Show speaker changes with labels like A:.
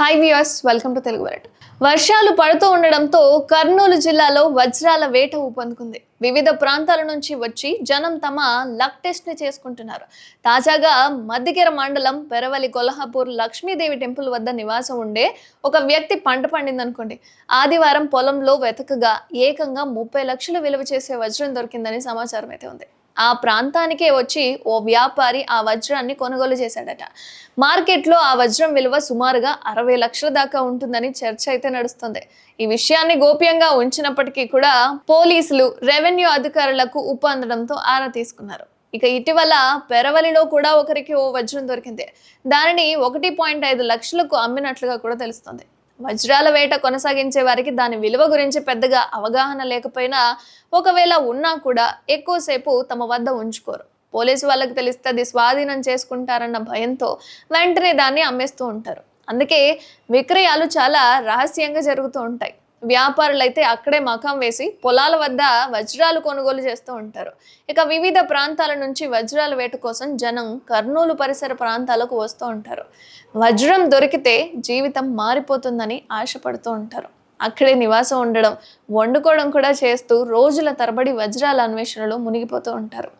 A: Hi viewers welcome to Telugu world వర్షాలు పడుతూ ఉండడంతో కర్నూలు జిల్లాలో వజ్రాల వేట ఊపందుకుంది. వివిధ ప్రాంతాల నుంచి వచ్చి జనం తమ లక్ టెస్ట్ని చేసుకుంటున్నారు. తాజాగా మద్దికెర మండలం పెరవలి కొల్హాపూర్ లక్ష్మీదేవి టెంపుల్ వద్ద నివాసం ఉండే ఒక వ్యక్తి పంట పండిందనుకోండి. ఆదివారం పొలంలో వెతకగా ఏకంగా ముప్పై లక్షలు విలువ చేసే వజ్రం దొరికిందని సమాచారం అయితే ఉంది. ఆ ప్రాంతానికే వచ్చి ఓ వ్యాపారి ఆ వజ్రాన్ని కొనుగోలు చేశాడట. మార్కెట్లో ఆ వజ్రం విలువ సుమారుగా అరవై లక్షల దాకా ఉంటుందని చర్చ అయితే నడుస్తుంది. ఈ విషయాన్ని గోప్యంగా ఉంచినప్పటికీ కూడా పోలీసులు రెవెన్యూ అధికారులకు ఉపందడంతో ఆరా తీసుకున్నారు. ఇక ఇటీవల పెరవలిలో కూడా ఒకరికి ఓ వజ్రం దొరికింది. దానిని ఒకటి పాయింట్ ఐదు లక్షలకు అమ్మినట్లుగా కూడా తెలుస్తుంది. వజ్రాల వేట కొనసాగించే వారికి దాని విలువ గురించి పెద్దగా అవగాహన లేకపోయినా ఒకవేళ ఉన్నా కూడా ఎక్కువసేపు తమ వద్ద ఉంచుకోరు. పోలీసు వాళ్ళకి తెలిస్తే అది స్వాధీనం చేసుకుంటారన్న భయంతో వెంటనే దాన్ని అమ్మేస్తూ ఉంటారు. అందుకే విక్రయాలు చాలా రహస్యంగా జరుగుతూ ఉంటాయి. వ్యాపారులు అయితే అక్కడే మకం వేసి పొలాల వద్ద వజ్రాలు కొనుగోలు చేస్తూ ఉంటారు. ఇక వివిధ ప్రాంతాల నుంచి వజ్రాల వేట కోసం జనం కర్నూలు పరిసర ప్రాంతాలకు వస్తూ ఉంటారు. వజ్రం దొరికితే జీవితం మారిపోతుందని ఆశపడుతూ ఉంటారు. అక్కడే నివాసం ఉండడం వండుకోవడం కూడా చేస్తూ రోజుల తరబడి వజ్రాల అన్వేషణలో మునిగిపోతూ ఉంటారు.